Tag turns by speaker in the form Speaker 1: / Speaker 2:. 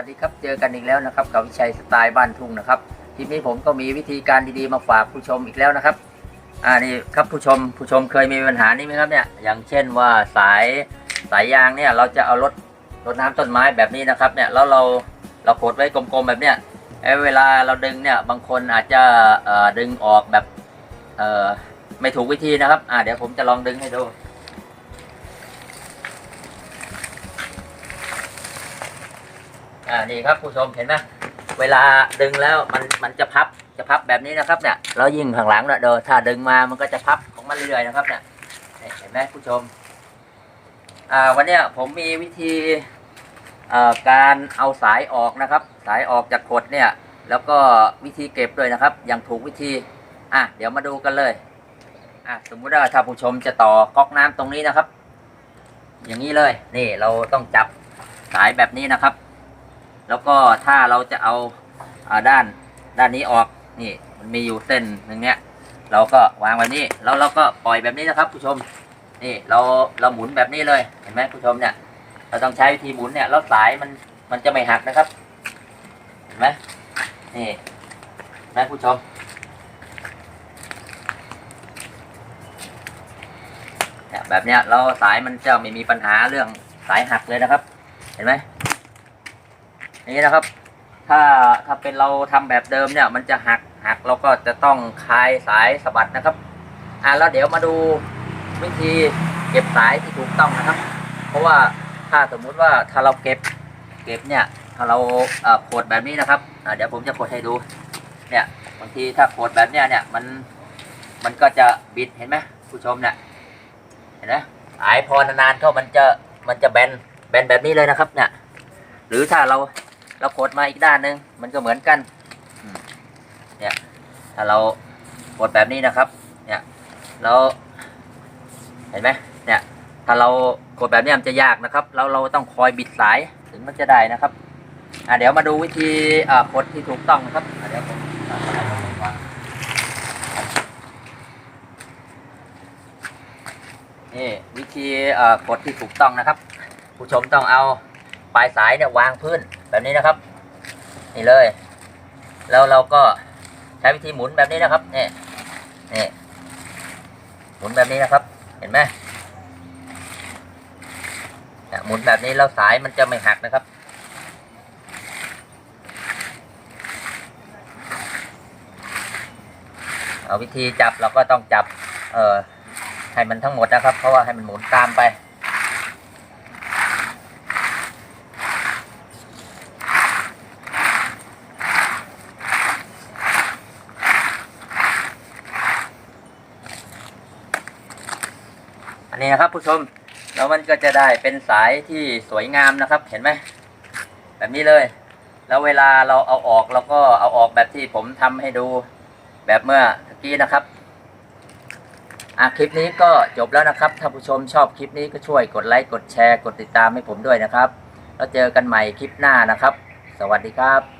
Speaker 1: ัสดีครับ เจอกันอีกแล้วนะครับกับวิชัยสไตล์บ้านทุ่งนะครับ ทีนี้ผมก็มีวิธีการดีๆมาฝากผู้ชมอีกแล้วนะครับ อ่านี่ครับผู้ชมผู้ชมเคยมีปัญหานี้ไหมครับเนี่ย อย่างเช่นว่าสายสายยางเนี่ยเราจะเอารถรดน้ำต้นไม้แบบนี้นะครับเนี่ยแล้วเราเรากดไว้กลมๆแบบเนี้ยเวลาเราดึงเนี่ยบางคนอาจจะดึงออกแบบไม่ถูกวิธีนะครับ อ่าเดี๋ยวผมจะลองดึงให้ดู อ่านี่ครับผู้ชมเห็นไหมเวลาดึงแล้วมันมันจะพับจะพับแบบนี้นะครับเนี่ยแล้วยิ่งข้างหลังเนี่ยเดี๋ยวถ้าดึงมามันก็จะพับของมันเรื่อยๆนะครับเนี่ยเห็นไหมผู้ชมอ่าวันเนี้ยผมมีวิธีอ่อการเอาสายออกนะครับ สายออกจากขดเนี่ย แล้วก็วิธีเก็บด้วยนะครับ อย่างถูกวิธีอะเดี๋ยวมาดูกันเลยอะสมมุติว่าถ้าผู้ชมจะต่อก๊อกน้ำตรงนี้นะครับ อย่างนี้เลยนี่เราต้องจับสายแบบนี้นะครับ แล้วก็ถ้าเราจะเอาอาด้านด้านนี้ออกนี่มันมีอยู่เส้นหนึ่งเนี้ยเราก็วางไว้นี่แล้วเราก็ปล่อยแบบนี้นะครับ ผู้ชมนี่เราเราหมุนแบบนี้เลยเห็นไหมผู้ชมเนี่ย เราต้องใช้วิธีหมุนเนี่ยแล้วสายมันมันจะไม่หักนะครับเห็นไหมนี่เห็นไหมผู้ชมเนี่ยแบบเนี้ยเราสายมันจะไม่มีปัญหาเรื่องสายหักเลยนะครับ เห็นไหม นี่นะครับ ถ้าถ้าเป็นเราทำแบบเดิมเนี่ย มันจะหักหักเราก็จะต้องคลายสายสะบัดนะครับ อ่าแล้วเดี๋ยวมาดูวิธีเก็บสายที่ถูกต้องนะครับ เพราะว่าถ้าสมมุติว่าถ้าเราเก็บเก็บเนี่ยถ้าเราเอ่อกดแบบนี้นะครับอ่าเดี๋ยวผมจะกดให้ดู เนี่ยบางทีถ้ากดแบบเนี้ยเนี่ยมันมันก็จะบิดเห็นไหมผู้ชมเนี่ยเห็นไหมสายพอนานๆเข้ามันจะมันจะแบนแบนแบบนี้เลยนะครับเนี่ยหรือถ้าเรา เรากดมาอีกด้านหนึ่งมันก็เหมือนกันเนี่ยถ้าเรากดแบบนี้นะครับ เนี่ยเราเห็นไหมเนี่ยถ้าเรากดแบบนี้มันจะยากนะครับ แล้วเราต้องคอยบิดสายถึงมันจะได้นะครับอะเดี๋ยวมาดูวิธีอ่ากดที่ถูกต้องนะครับเดี๋ยวผมนี่วิธีอ่ากดที่ถูกต้องนะครับ ผู้ชมต้องเอาปลายสายเนี่ยวางพื้น แบบนี้นะครับ นี่เลย แล้วเราก็ใช้วิธีหมุนแบบนี้นะครับนี่นี่หมุนแบบนี้นะครับ เห็นไหมหมุนแบบนี้แล้วสายมันจะไม่หักนะครับเอาวิธีจับเราก็ต้องจับเอ่อให้มันทั้งหมดนะครับ เพราะว่าให้มันหมุนตามไป นนี้นะครับผู้ชมแล้วมันก็จะได้เป็นสายที่สวยงามนะครับ เห็นไหมแบบนี้เลย แล้วเวลาเราเอาออกเราก็เอาออกแบบที่ผมทำให้ดูแบบเมื่อตะกี้นะครับอะคลิปนี้ก็จบแล้วนะครับถ้าผู้ชมชอบคลิปนี้ก็ช่วยกดไลค์กดแชร์ กดติดตามให้ผมด้วยนะครับ แล้วเจอกันใหม่คลิปหน้านะครับ สวัสดีครับ